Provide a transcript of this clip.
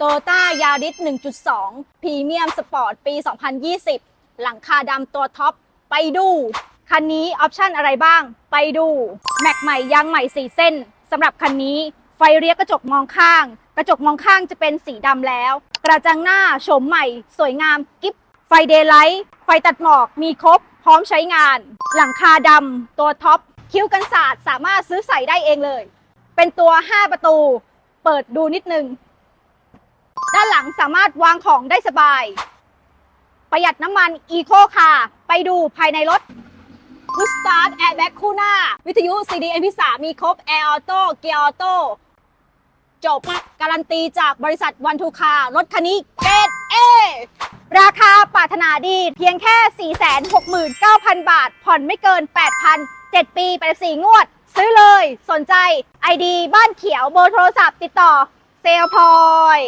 โตต้ายาริส1.2พรีเมียมสปอร์ตปี 2020 หลังคาดำตัวท็อป ไปดู คันนี้ออปชันอะไรบ้าง ไปดู แม็กใหม่ยางใหม่ 4 เส้นสำหรับคันนี้ไฟเรียกกระจกมองข้าง กระจกมองข้างจะเป็นสีดำแล้ว กระจังหน้าโฉมใหม่ สวยงามกิ๊บไฟเดย์ไลท์ไฟตัดหมอกมีครบ พร้อมใช้งาน หลังคาดำตัวท็อปคิ้วกันศาสตร์สามารถซื้อใส่ได้เองเลย เป็นตัว 5 ประตู เปิดดูนิดนึง ลังสามารถวางของได้สบาย ประหยัดน้ำมันอีโคคาไปดูภายในรถพุชสตาร์ทแอร์แบ็กคู่หน้า วิทยุ CD MP3 มีครบแอร์ออโต้เกียร์ออโต้จบ การันตีจากบริษัทวันทูคารถคันนี้เกรดเอราคาปรารถนาดีเพียงแค่ 469,000 บาท ผ่อนไม่เกิน 8,000 7 ปี 84 งวด ซื้อเลย สนใจ ID บ้านเขียวเบอร์โทรศัพท์ติดต่อ เซลพอย